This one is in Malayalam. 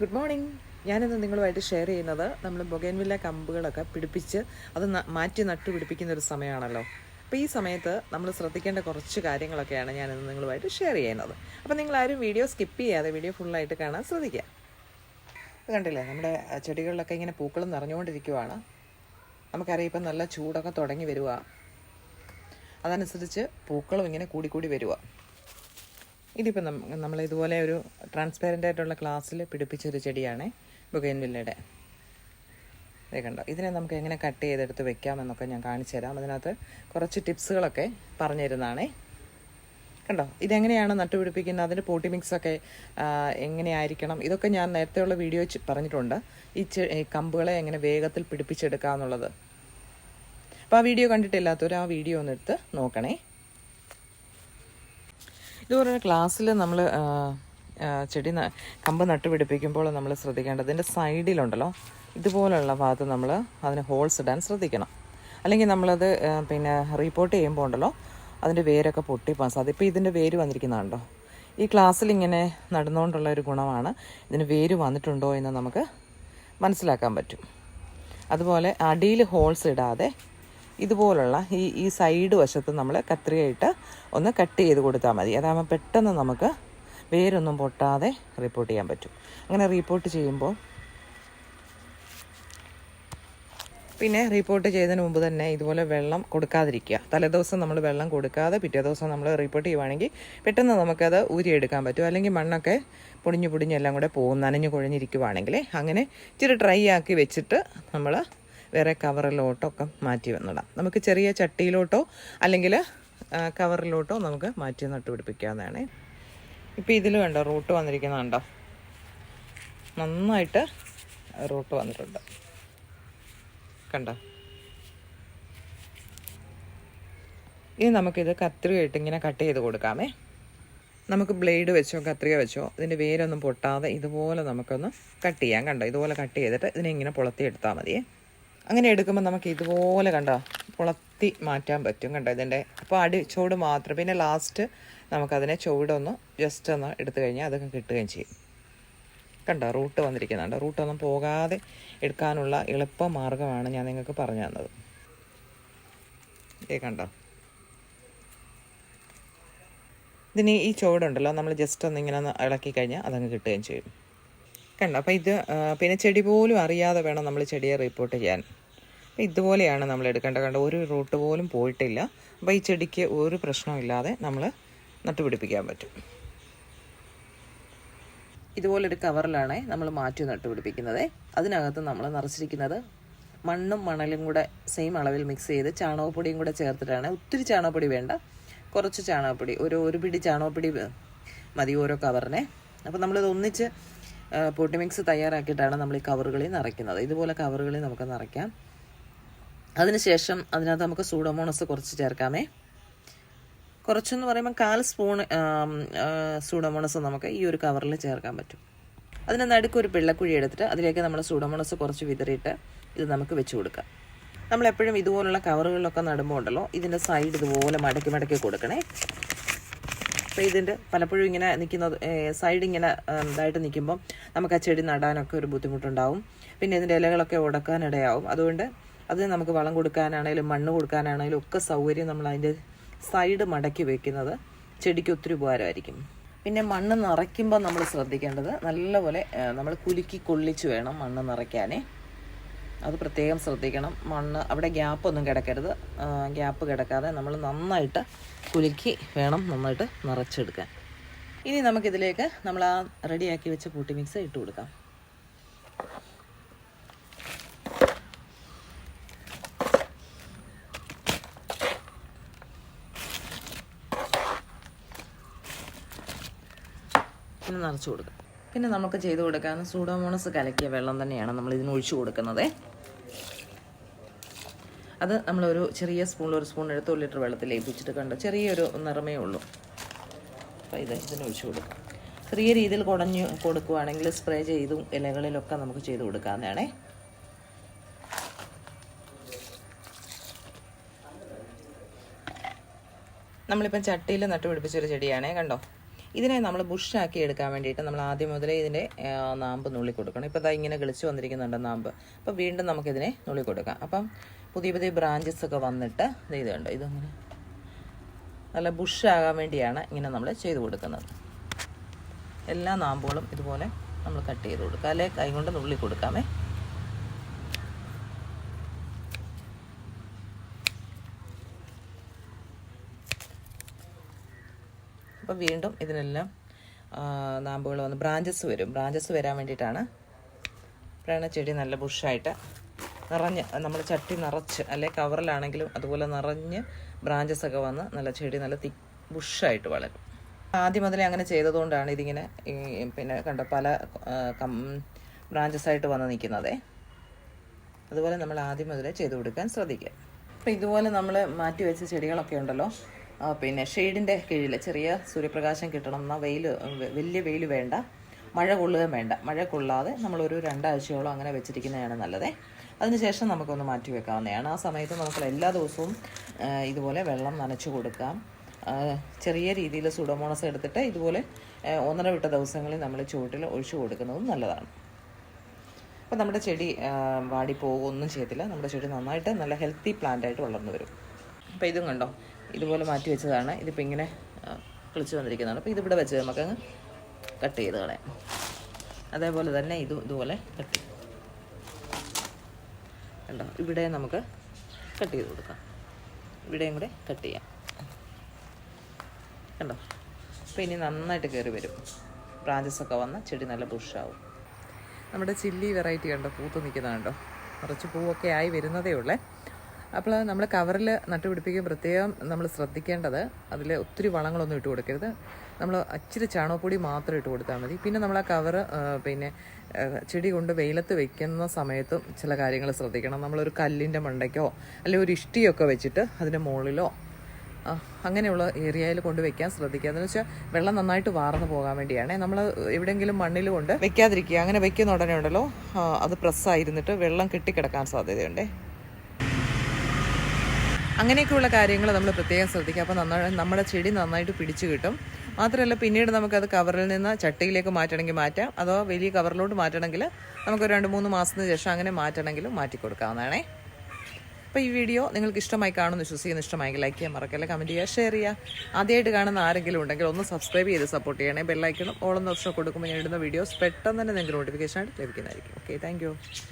ഗുഡ് മോർണിംഗ് ഞാനിന്ന് നിങ്ങളുമായിട്ട് ഷെയർ ചെയ്യുന്നത് നമ്മൾ ബൊഗേൻവില്ല കമ്പുകളൊക്കെ പിടിപ്പിച്ച് അത് മാറ്റി നട്ടു പിടിപ്പിക്കുന്ന ഒരു സമയമാണല്ലോ. അപ്പോൾ ഈ സമയത്ത് നമ്മൾ ശ്രദ്ധിക്കേണ്ട കുറച്ച് കാര്യങ്ങളൊക്കെയാണ് ഞാനിന്ന് നിങ്ങളുമായിട്ട് ഷെയർ ചെയ്യുന്നത്. അപ്പോൾ നിങ്ങളാരും വീഡിയോ സ്കിപ്പ് ചെയ്യാതെ വീഡിയോ ഫുള്ളായിട്ട് കാണാൻ ശ്രദ്ധിക്കുക. അത് കണ്ടില്ലേ? നമ്മുടെ ചെടികളിലൊക്കെ ഇങ്ങനെ പൂക്കളും നിറഞ്ഞുകൊണ്ടിരിക്കുവാണ്. നമുക്കറിയാം ഇപ്പം നല്ല ചൂടൊക്കെ തുടങ്ങി വരിക അതനുസരിച്ച് പൂക്കളും ഇങ്ങനെ കൂടിക്കൂടി വരിക ഇതിപ്പോൾ നമ്മൾ ഇതുപോലെ ഒരു ട്രാൻസ്പെറന്റ് ആയിട്ടുള്ള ഗ്ലാസ്സിൽ പിടിപ്പിച്ചൊരു ചെടിയാണ് ബുഗൈൻവില്ലയുടെ. ഇതേ കണ്ടോ ഇതിനെ നമുക്ക് എങ്ങനെ കട്ട് ചെയ്തെടുത്ത് വെക്കാമെന്നൊക്കെ ഞാൻ കാണിച്ചു തരാം. അതിനകത്ത് കുറച്ച് ടിപ്സുകളൊക്കെ പറഞ്ഞു തരുന്നതാണേ കണ്ടോ ഇതെങ്ങനെയാണ് നട്ടുപിടിപ്പിക്കുന്നത് അതിന്റെ പോട്ടി മിക്സൊക്കെ എങ്ങനെയായിരിക്കണം? ഇതൊക്കെ ഞാൻ നേരത്തെയുള്ള വീഡിയോ പറഞ്ഞിട്ടുണ്ട്. ഈ കമ്പുകളെ എങ്ങനെ വേഗത്തിൽ പിടിപ്പിച്ചെടുക്കുക എന്നുള്ളത് അപ്പോൾ ആ വീഡിയോ കണ്ടിട്ടില്ലാത്തവർ ആ വീഡിയോ ഒന്ന് എടുത്ത് നോക്കണേ. ഇതുപോലെ ക്ലാസ്സിൽ നമ്മൾ ചെടി കമ്പ് കമ്പ് നട്ടുപിടിപ്പിക്കുമ്പോൾ നമ്മൾ ശ്രദ്ധിക്കേണ്ടത് ഇതിന്റെ സൈഡിലുണ്ടല്ലോ. ഇതുപോലുള്ള ഭാഗത്ത് നമ്മൾ അതിന് ഹോൾസ് ഇടാൻ ശ്രദ്ധിക്കണം. അല്ലെങ്കിൽ നമ്മളത് പിന്നെ റീപ്പോർട്ട് ചെയ്യുമ്പോൾ ഉണ്ടല്ലോ അതിന്റെ വേരൊക്കെ പൊട്ടിപ്പോകാൻ സാധ്യത. ഇപ്പോൾ ഇതിന്റെ വേര് വന്നിരിക്കുന്നതുണ്ടോ ഈ ക്ലാസ്സിൽ ഇങ്ങനെ നടന്നുകൊണ്ടുള്ള ഒരു ഗുണമാണ് ഇതിന് വേര് വന്നിട്ടുണ്ടോ എന്ന് നമുക്ക് മനസ്സിലാക്കാൻ പറ്റും. അതുപോലെ അടിയിൽ ഹോൾസ് ഇടാതെ ഇതുപോലുള്ള ഈ ഈ സൈഡ് വശത്ത് നമ്മൾ കത്രിയായിട്ട് ഒന്ന് കട്ട് ചെയ്ത് കൊടുത്താൽ മതി. അതാകുമ്പോൾ പെട്ടെന്ന് നമുക്ക് വേരൊന്നും പൊട്ടാതെ റിപ്പോർട്ട് ചെയ്യാൻ പറ്റും. അങ്ങനെ റിപ്പോർട്ട് ചെയ്യുമ്പോൾ പിന്നെ റിപ്പോർട്ട് ചെയ്തതിന് മുമ്പ് തന്നെ ഇതുപോലെ വെള്ളം കൊടുക്കാതിരിക്കുക. തലേദിവസം നമ്മൾ വെള്ളം കൊടുക്കാതെ പിറ്റേ ദിവസം നമ്മൾ റിപ്പോർട്ട് ചെയ്യുവാണെങ്കിൽ പെട്ടെന്ന് നമുക്കത് ഊരിയെടുക്കാൻ പറ്റും. അല്ലെങ്കിൽ മണ്ണൊക്കെ പൊടിഞ്ഞു പൊടിഞ്ഞ് എല്ലാം കൂടെ പോകും നനഞ്ഞു കുഴഞ്ഞിരിക്കുവാണെങ്കിൽ അങ്ങനെ ഇച്ചിരി ഡ്രൈ ആക്കി വെച്ചിട്ട് നമ്മൾ വേറെ കവറിലോട്ടോ ഒക്കെ മാറ്റി വന്നിടാം. നമുക്ക് ചെറിയ ചട്ടിയിലോട്ടോ അല്ലെങ്കിൽ കവറിലോട്ടോ നമുക്ക് മാറ്റി നട്ടുപിടിപ്പിക്കാവുന്നതാണ് ഇപ്പോൾ ഇതിൽ കണ്ടോ റൂട്ട് വന്നിരിക്കുന്നുണ്ടോ നന്നായിട്ട് റൂട്ട് വന്നിട്ടുണ്ട്. കണ്ടോ? ഇനി നമുക്കിത് കത്രികയിട്ട് ഇങ്ങനെ കട്ട് ചെയ്ത് കൊടുക്കാമേ. നമുക്ക് ബ്ലേഡ് വെച്ചോ കത്രിക വെച്ചോ ഇതിന്റെ വേരൊന്നും പൊട്ടാതെ ഇതുപോലെ നമുക്കൊന്ന് കട്ട് ചെയ്യാം. കണ്ടോ? ഇതുപോലെ കട്ട് ചെയ്തിട്ട് ഇതിനെ ഇങ്ങനെ പൊളത്തി എടുത്താൽ മതിയേ. അങ്ങനെ എടുക്കുമ്പോൾ നമുക്ക് ഇതുപോലെ കണ്ടോ പുളത്തി മാറ്റാൻ പറ്റും കണ്ടോ ഇതിന്റെ അപ്പോൾ അടി ചുവട് മാത്രം. പിന്നെ ലാസ്റ്റ് നമുക്കതിനെ ചുവടൊന്ന് ജസ്റ്റ് ഒന്ന് എടുത്തു കഴിഞ്ഞാൽ അതൊക്കെ കിട്ടുകയും ചെയ്യും. കണ്ടോ റൂട്ട് വന്നിരിക്കുന്നുണ്ട്. റൂട്ടൊന്നും പോകാതെ എടുക്കാനുള്ള എളുപ്പ മാർഗമാണ് ഞാൻ നിങ്ങൾക്ക് പറഞ്ഞു തന്നത്. ഏ കണ്ടോ. ഇതിന് ഈ ചുവടുണ്ടല്ലോ നമ്മൾ ജസ്റ്റ് ഒന്ന് ഇങ്ങനെ ഒന്ന് ഇളക്കി കഴിഞ്ഞാൽ അതങ്ങ് കിട്ടുകയും ചെയ്യും. കണ്ടോ അപ്പോൾ ഇത് പിന്നെ ചെടി പോലും അറിയാതെ വേണം നമ്മൾ ചെടിയെ റിപ്പോർട്ട് ചെയ്യാൻ. ഇതുപോലെയാണ് നമ്മൾ എടുക്കേണ്ടത്. കണ്ട ഒരു റൂട്ട് പോലും പോയിട്ടില്ല. അപ്പോൾ ഈ ചെടിക്ക് ഒരു പ്രശ്നമില്ലാതെ നമ്മൾ നട്ടുപിടിപ്പിക്കാൻ പറ്റും. ഇതുപോലൊരു കവറിലാണ് നമ്മൾ മാറ്റി നട്ടുപിടിപ്പിക്കുന്നത്. അതിനകത്ത് നമ്മൾ നിറച്ചിരിക്കുന്നത് മണ്ണും മണലും കൂടെ സെയിം അളവിൽ മിക്സ് ചെയ്ത് ചാണകപ്പൊടിയും കൂടെ ചേർത്തിട്ടാണ്. ഒത്തിരി ചാണകപ്പൊടി വേണ്ട. കുറച്ച് ചാണകപ്പൊടി. ഒരു ഒരു പിടി ചാണകപ്പൊടി മതി ഓരോ കവറിനെ. അപ്പോൾ നമ്മളിത് ഒന്നിച്ച് പൊട്ടി മിക്സ് തയ്യാറാക്കിയിട്ടാണ് നമ്മൾ ഈ കവറുകളിൽ നിറയ്ക്കുന്നത്. ഇതുപോലെ കവറുകളിൽ നമുക്ക് നിറയ്ക്കാം. അതിനുശേഷം അതിനകത്ത് നമുക്ക് സൂഡോമോണസ് കുറച്ച് ചേർക്കാമേ. കുറച്ചെന്ന് പറയുമ്പോൾ കാൽ സ്പൂൺ സൂഡോമോണസ് നമുക്ക് ഈ ഒരു കവറിൽ ചേർക്കാൻ പറ്റും. അതിന് നടുക്ക് ഒരു വെള്ളക്കുഴി എടുത്തിട്ട് അതിലേക്ക് നമ്മൾ സൂഡോമോണസ് കുറച്ച് വിതറിയിട്ട് ഇത് നമുക്ക് വെച്ച് കൊടുക്കാം. നമ്മളെപ്പോഴും ഇതുപോലുള്ള കവറുകളിലൊക്കെ നടുമ്പോൾ ഉണ്ടല്ലോ ഇതിന്റെ സൈഡ് ഇതുപോലെ മടക്കി മടക്കി കൊടുക്കണേ. അപ്പോൾ ഇതിന്റെ പലപ്പോഴും ഇങ്ങനെ നിൽക്കുന്നത് സൈഡ് ഇങ്ങനെ ഇതായിട്ട് നിൽക്കുമ്പോൾ നമുക്ക് ആ ചെടി നടാനൊക്കെ ഒരു ബുദ്ധിമുട്ടുണ്ടാവും. പിന്നെ ഇതിന്റെ ഇലകളൊക്കെ ഉടക്കാനിടയാവും. അതുകൊണ്ട് അത് നമുക്ക് വളം കൊടുക്കാനാണെങ്കിലും മണ്ണ് കൊടുക്കാനാണെങ്കിലും ഒക്കെ സൗകര്യം നമ്മൾ അതിന്റെ സൈഡ് മടക്കി വെക്കുന്നത് ചെടിക്ക് ഒത്തിരി ഉപകാരമായിരിക്കും. പിന്നെ മണ്ണ് നിറയ്ക്കുമ്പോൾ നമ്മൾ ശ്രദ്ധിക്കേണ്ടത് നല്ലപോലെ നമ്മൾ കുലുക്കി കൊള്ളിച്ച് വേണം മണ്ണ് നിറയ്ക്കാനേ. അത് പ്രത്യേകം ശ്രദ്ധിക്കണം. മണ്ണ് അവിടെ ഗ്യാപ്പ് ഒന്നും കിടക്കരുത്. ഗ്യാപ്പ് കിടക്കാതെ നമ്മൾ നന്നായിട്ട് കുലുക്കി വേണം നന്നായിട്ട് നിറച്ചെടുക്കാൻ. ഇനി നമുക്കിതിലേക്ക് നമ്മൾ ആ റെഡിയാക്കി വെച്ച പൂട്ടി മിക്സ് ഇട്ട് കൊടുക്കാം. പിന്നെ നിറച്ച് കൊടുക്കാം. പിന്നെ നമുക്ക് ചെയ്ത് കൊടുക്കാൻ സൂഡോമോണസ് കലക്കിയ വെള്ളം തന്നെയാണ് നമ്മൾ ഇതിന് ഒഴിച്ചു കൊടുക്കുന്നത്. അത് നമ്മളൊരു ചെറിയ സ്പൂൺ ഒരു സ്പൂൺ എടുത്ത് ഒരു ലിറ്റർ വെള്ളത്തിൽ ലയിപ്പിച്ചിട്ട് കണ്ട്? ചെറിയൊരു നിറമേ ഉള്ളൂ. അപ്പോൾ ഇത് ഇതിന് ഒഴിച്ചു കൊടുക്കാം. ചെറിയ രീതിയിൽ കുടഞ്ഞ് കൊടുക്കുവാണെങ്കിൽ സ്പ്രേ ചെയ്തും ഇലകളിലൊക്കെ നമുക്ക് ചെയ്ത് കൊടുക്കാവുന്നതാണേ. നമ്മളിപ്പം ചട്ടിയിൽ നട്ടുപിടിപ്പിച്ചൊരു ചെടിയാണേ കണ്ടോ? ഇതിനെ നമ്മൾ ബുഷാക്കി എടുക്കാൻ വേണ്ടിയിട്ട് നമ്മൾ ആദ്യം മുതലേ ഇതിന്റെ നാമ്പ് നുള്ളി കൊടുക്കണം. ഇപ്പോൾ ഇതാ ഇങ്ങനെ കിളിച്ച് വന്നിരിക്കുന്നുണ്ട് നാമ്പ്. അപ്പോൾ വീണ്ടും നമുക്കിതിനെ നുള്ളി കൊടുക്കാം. അപ്പം പുതിയ പുതിയ ബ്രാഞ്ചസ് ഒക്കെ വന്നിട്ട് ഇത് കണ്ടോ ഇതങ്ങനെ നല്ല ബുഷാകാൻ വേണ്ടിയാണ് ഇങ്ങനെ നമ്മൾ ചെയ്ത് കൊടുക്കുന്നത്. എല്ലാ നാമ്പുകളും ഇതുപോലെ നമ്മൾ കട്ട് ചെയ്ത് കൊടുക്കുക അല്ലെ കൈ കൊണ്ട് നുള്ളി കൊടുക്കാമേ. അപ്പോൾ വീണ്ടും ഇതിനെല്ലാം നാമ്പുകൾ വന്ന് ബ്രാഞ്ചസ് വരും. ബ്രാഞ്ചസ് വരാൻ വേണ്ടിയിട്ടാണ് അപ്പോഴാണ് ചെടി നല്ല ബുഷായിട്ട് നിറഞ്ഞ് നമ്മൾ ചട്ടി നിറച്ച് അല്ലെ കവറിലാണെങ്കിലും അതുപോലെ നിറഞ്ഞ് ബ്രാഞ്ചസ് ഒക്കെ വന്ന് നല്ല ചെടി നല്ല തി ബുഷായിട്ട് വളരും. ആദ്യം മുതലേ അങ്ങനെ ചെയ്തതുകൊണ്ടാണ് ഇതിങ്ങനെ പിന്നെ കണ്ട പല ബ്രാഞ്ചസ് ആയിട്ട് വന്ന് നിൽക്കുന്നതേ. അതുപോലെ നമ്മൾ ആദ്യം മുതലേ ചെയ്തു കൊടുക്കാൻ ശ്രദ്ധിക്കുക. അപ്പോൾ ഇതുപോലെ നമ്മൾ മാറ്റി വെച്ച ചെടികളൊക്കെ ഉണ്ടല്ലോ. പിന്നെ ഷെയ്ഡിന്റെ കീഴിൽ ചെറിയ സൂര്യപ്രകാശം കിട്ടണം എന്നാൽ വെയിൽ വലിയ വെയിൽ വേണ്ട മഴ കൊള്ളുകയും വേണ്ട. മഴ കൊള്ളാതെ നമ്മളൊരു രണ്ടാഴ്ചയോളം അങ്ങനെ വെച്ചിരിക്കുന്നതാണ് നല്ലത്. അതിനുശേഷം നമുക്കൊന്ന് മാറ്റി വെക്കാവുന്നതാണ്. ആ സമയത്ത് നമുക്ക് എല്ലാ ദിവസവും ഇതുപോലെ വെള്ളം നനച്ചു കൊടുക്കാം. ചെറിയ രീതിയിൽ സുഡോമോണസ് എടുത്തിട്ട് ഇതുപോലെ ഒന്നര വിട്ട ദിവസങ്ങളിൽ നമ്മൾ ചുവട്ടിൽ ഒഴിച്ചു കൊടുക്കുന്നതും നല്ലതാണ്. അപ്പോൾ നമ്മുടെ ചെടി വാടി പോകുകയൊന്നും ചെയ്യത്തില്ല. നമ്മുടെ ചെടി നന്നായിട്ട് നല്ല ഹെൽത്തി പ്ലാന്റ് ആയിട്ട് വളർന്നു വരും. അപ്പോൾ ഇതും കണ്ടോ? ഇതുപോലെ മാറ്റി വെച്ചതാണ്. ഇതിപ്പോൾ ഇങ്ങനെ കിളിച്ച് വന്നിരിക്കുന്നതാണ്. അപ്പോൾ ഇതിവിടെ വെച്ച് നമുക്കങ്ങ് കട്ട് ചെയ്ത് കളയാം. അതേപോലെ തന്നെ ഇതും ഇതുപോലെ കട്ട് ചെയ്യും. കണ്ടോ? ഇവിടെ നമുക്ക് കട്ട് ചെയ്ത് കൊടുക്കാം. ഇവിടെയും കൂടെ കട്ട് ചെയ്യാം. കണ്ടോ? അപ്പോൾ ഇനി നന്നായിട്ട് കയറി വരും. ബ്രാഞ്ചസ് ഒക്കെ വന്ന് ചെടി നല്ല ബുഷാവും നമ്മുടെ ചില്ലി വെറൈറ്റി കണ്ടോ? പൂത്ത് നിൽക്കുന്നതുണ്ടോ കുറച്ച് പൂവൊക്കെ ആയി വരുന്നതേ ഉള്ളേ. അപ്പോൾ നമ്മൾ കവറിൽ നട്ടുപിടിപ്പിക്കും. പ്രത്യേകം നമ്മൾ ശ്രദ്ധിക്കേണ്ടത് അതിൽ ഒത്തിരി വളങ്ങളൊന്നും ഇട്ട് കൊടുക്കരുത്. നമ്മൾ അച്ചിരി ചാണകപ്പൊടി മാത്രം ഇട്ട് കൊടുത്താൽ മതി. പിന്നെ നമ്മൾ ആ കവറ് പിന്നെ ചെടി കൊണ്ട് വെയിലത്ത് വെക്കുന്ന സമയത്തും ചില കാര്യങ്ങൾ ശ്രദ്ധിക്കണം. നമ്മളൊരു കല്ലിന്റെ മണ്ടയ്ക്കോ അല്ലെങ്കിൽ ഒരു ഇഷ്ടിയൊക്കെ വെച്ചിട്ട് അതിന്റെ മുകളിലോ അങ്ങനെയുള്ള ഏരിയയിൽ കൊണ്ട് വെക്കാൻ ശ്രദ്ധിക്കുക. എന്ന് വെച്ചാൽ വെള്ളം നന്നായിട്ട് വാർന്നു പോകാൻ വേണ്ടിയാണ്. നമ്മൾ എവിടെയെങ്കിലും മണ്ണിൽ കൊണ്ട് വെക്കാതിരിക്കുക. അങ്ങനെ വെക്കുന്ന ഉടനെ ഉണ്ടല്ലോ അത് പ്രസ്സായിരുന്നിട്ട് വെള്ളം കെട്ടിക്കിടക്കാൻ സാധ്യതയുണ്ടേ. അങ്ങനെയൊക്കെയുള്ള കാര്യങ്ങൾ നമ്മൾ പ്രത്യേകം ശ്രദ്ധിക്കുക. അപ്പോൾ നന്നായി നമ്മുടെ ചെടി നന്നായിട്ട് പിടിച്ചു കിട്ടും. മാത്രമല്ല പിന്നീട് നമുക്കത് കവറിൽ നിന്ന് ചട്ടിയിലേക്ക് മാറ്റണമെങ്കിൽ മാറ്റാം. അതോ വലിയ കവറിലോട്ട് മാറ്റണമെങ്കിൽ നമുക്ക് രണ്ട് മൂന്ന് മാസത്തിന് ശേഷം അങ്ങനെ മാറ്റണമെങ്കിലും മാറ്റി കൊടുക്കാവുന്നതാണേ. അപ്പോൾ ഈ വീഡിയോ നിങ്ങൾക്ക് ഇഷ്ടമായി കാണുമെന്ന് വിശ്വസിക്കുന്നു ഇഷ്ടമായെങ്കിൽ ലൈക്ക് ചെയ്യാൻ മറക്കല്ല കമന്റ് ചെയ്യുക ഷെയർ ചെയ്യുക. ആദ്യമായിട്ട് കാണുന്ന ആരെങ്കിലും ഉണ്ടെങ്കിൽ ഒന്ന് സബ്സ്ക്രൈബ് ചെയ്ത് സപ്പോർട്ട് ചെയ്യണേ. ബെല്ലൈക്കണം ഓളം ഓപ്ഷൻ കൊടുക്കുമ്പോൾ ഞാൻ ഇടുന്ന വീഡിയോസ് പെട്ടെന്ന് തന്നെ നിങ്ങൾക്ക് നോട്ടിഫിക്കേഷൻ ആയിട്ട് ലഭിക്കുന്നതായിരിക്കും. Okay thank